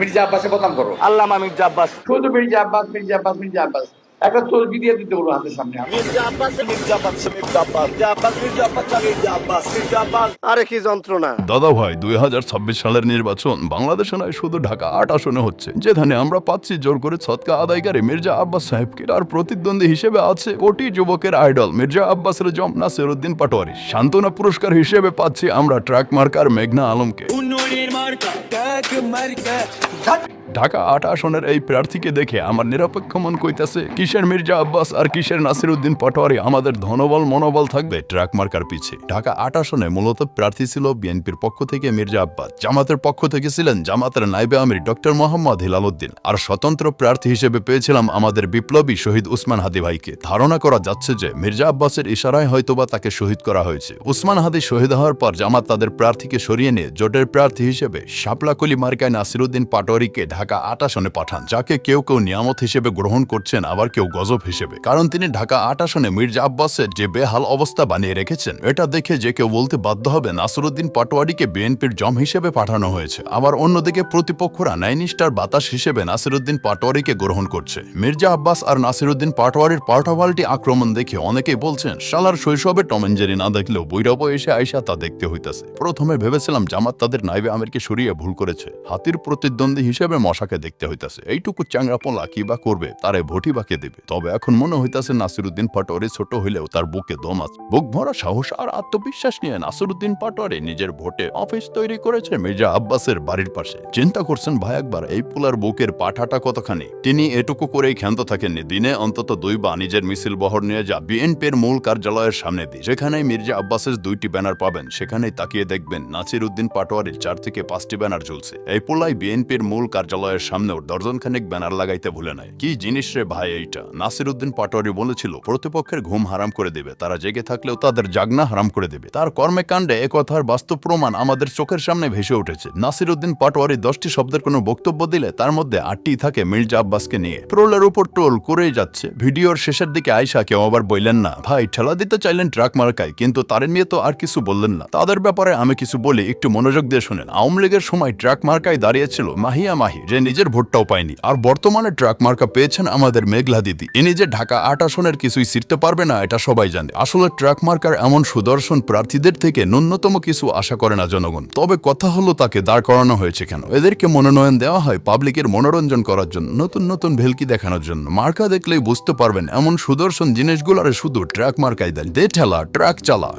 মির্জা আব্বাসে বদনাম করো। আল্লামা মির্জা আব্বাস। শুধু মির্জা আব্বাস মির্জা আব্বাস মির্জা আব্বাস। একটা তসবি দিয়ে দিতে বলব হাতের সামনে। মির্জা আব্বাস মির্জা আব্বাস মির্জা আব্বাস মির্জা আব্বাস মির্জা আব্বাস মির্জা আব্বাস মির্জা আব্বাস। আরে কি যন্ত্রণা। দাদা ভাই দুই সালের নির্বাচন বাংলাদেশে নয় শুধু ঢাকা আট আসনে হচ্ছে। যেখানে আমরা পাচ্ছি জোর করে ছৎকা আদায়কারী মির্জা আব্বাস সাহেবকে। আর প্রতিদ্বন্দ্বী হিসেবে আছে কোটি যুবকের আইডল মির্জা আব্বাসের জম নাসিরুদ্দিন পাটোয়ারি। সান্ত্বনা পুরস্কার হিসেবে পাচ্ছি আমরা ট্রাক মার্কার মেঘনা আলমকে। ঢাকা আট আসনের এই প্রার্থীকে দেখে আমার নিরপেক্ষ মন কইতাছে, কিসের মির্জা আব্বাস আর কিসের নাসিরুদ্দিন পাটোয়ারি আমাদের ধনবল মনোবল থাকবে ট্রাক মার্কার পিছে। ঢাকা আট আসনে মূলত প্রার্থী ছিল বিএনপির পক্ষ থেকে মির্জা আব্বাস। জামাতের পক্ষ থেকে ছিলেন জামাতের নাইবে আমির ডক্টর মোহাম্মদ হিলালুদ্দিন আর স্বতন্ত্র প্রার্থী হিসেবে পেয়েছিলাম আমাদের বিপ্লবী শহীদ উসমান হাদি ভাইকে। ধারণা করা যাচ্ছে যে মির্জা আব্বাসের ইশারায় হয়তোবা তাকে শহীদ করা হয়েছে। উসমান হাদি শহীদ হওয়ার পর জামাত তাদের প্রার্থীকে সরিয়ে নিয়ে জোটের প্রার্থী হিসেবে শাপলাকলি মার্কায় নাসিরুদ্দিন পাটোয়ারিকে ঢাকা আট আসনে পাঠান, যাকে কেউ কেউ নিয়ামত হিসেবে গ্রহণ করছেন, আবার কেউ গজব হিসেবে। কারণ তিনি ঢাকা আট আসনে মির্জা আব্বাসের যে বেহাল অবস্থা বানিয়ে রেখেছেন, এটা দেখে যে কেউ বলতে বাধ্য হবে, নাসিরুদ্দিন পাটোয়ারিকে বিএনপির জম হিসেবে পাঠানো হয়েছে। আবার অন্যদিকে প্রতিপক্ষরা ন্যায়নিষ্ঠার বাতাস হিসেবে নাসিরুদ্দিন পাটোয়ারিকে গ্রহণ করছে। মির্জা আব্বাস আর নাসিরুদ্দিন পাটোয়ারির পাল্টাপাল্টি আক্রমণ দেখে অনেকেই বলছেন, শালার শৈশবে টমেঞ্জেরি না দেখলেও বৈরব এসে আইসা তা দেখতে হইতাছে। প্রথমে ভেবেছিলাম জামাত তাদের নাইবে আমিরকে সরিয়ে ভুল করেছে। হাতির প্রতিদ্বন্দ্বী হিসেবে মশাকে দেখতে হইতাছে। এইটুকু চ্যাংরা পোলা কি বা করবে, তারে ভোটি বাকে দেবে। তবে এখন মনে হইতাছে নাসিরুদ্দিন পাটোয়ারি ছোট হইলেও তার বুকে দম আছে। বুক ভরা সাহস আর আত্মবিশ্বাস নিয়ে নাসিরুদ্দিন পাটোয়ারি নিজের ভোটে অফিস তৈরি করেছে মির্জা আব্বাসের বাড়ির পাশে। চিন্তা করছেন ভাই একবার, এই পোলার বুকের পাঠাটা কতখানি? তিনি এটুকু করেই ক্ষান্ত থাকেননি। দিনে অন্তত দুই বা নিজের মিছিল বহর নিয়ে যা বিএনপির মূল কার্যালয়ের সামনে দিয়ে যেখানেই মির্জা আব্বাসের দুইটি ব্যানার পাবেন। সেখানেই তাকিয়ে দেখবেন নাসির উদ্দিন পাটোয়ারির চার থেকে পাঁচটি ব্যানার ঝুলছে। এই পোলাই বিএনপির মূল কার্যালয়ের সামনেও দর্জনখানেক ব্যানার লাগাইতে ভুলে নাই। কি জিনিস রে ভাই এইটা? নাসির উদ্দিন পাটোয়ারি বলেছিল, প্রতিপক্ষের ঘুম হারাম করে দেবে, তারা জেগে থাকলেও তাদের জাগনা হারাম করে দেবে। তার কর্মে কাণ্ডে এ কথার বাস্তব প্রমাণ আমাদের চোখের সামনে ভেসে উঠেছে। নাসির উদ্দিন পাটোয়ারি দশটি শব্দের কোনো বক্তব্য দিলে তার মধ্যে আটটি থাকে মির্জা আব্বাসকে নিয়ে। ট্রোলের উপর ট্রোল করেই যাচ্ছে। ভিডিওর শেষের দিকে আয়সা কেউ আবার বললেন না, ভাই, ঠেলা দিতে চাইলেন ট্রাক মার্কায়, কিন্তু তার নিয়ে তো আর কিছু বললেন না। তাদের ব্যাপারে আমি কিছু বলি, একটু মনোযোগ দিয়ে শুনেন। আওয়ামী লীগের সময় ট্রাক মার্কায় দাঁড়িয়েছিল মাহিয়া মাহি যে নিজের ভোটটাও পায়নি। আর বর্তমানে ট্রাক মার্কা পেয়েছেন আমাদের মেঘলা দিদি। ইনি যে ঢাকা আট আসনের কিছুই ছিঁড়তে পারবে না এটা সবাই জানে। আসলে ট্রাক মার্কার এমন সুদর্শন প্রার্থীদের থেকে ন্যূনতম কিছু আশা করে না জনগণ। তবে কথা হলো তাকে দাঁড় করানো হয়েছে কেন? এদেরকে মনোনয়ন দেওয়া হয় পাবলিকের মনোরঞ্জন করার জন্য নতুন নতুন ভেলকি দেখানোর জন্য। মার্কা দেখলেই বুঝতে পারবেন এমন সুদর্শন জিনিসগুলো জিনিসগুলোরে শুধু ট্রাক মার্কাই দেন দে ঠেলা ট্রাক চালা।